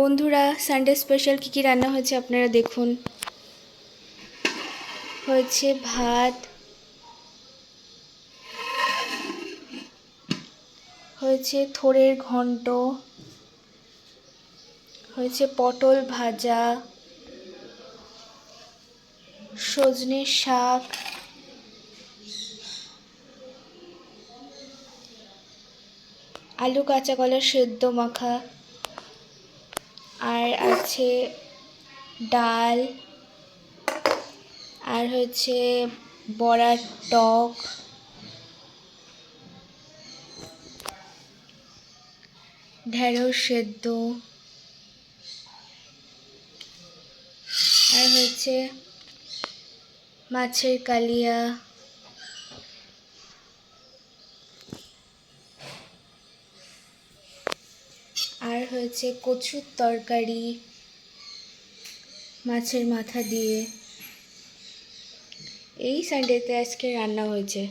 বন্ধুরা Sunday special কী কী রান্না হয়েছে আপনারা দেখুন। হয়েছে ভাত, হয়েছে থোরের ঘন্ট, হয়েছে পটল ভাজা সজনে শাক, আলু কাঁচা কলা সেদ্ধ মাখা। আর আছে ডাল আর হচ্ছে বড়ার টক। ঢেঁড়স সেদ্ধ। আর হচ্ছে মাছের কালিয়া। হয়েছে কচুর তরকারি মাছের মাথা দিয়ে। এই সানডেতে আজকে রান্না হয়েছে।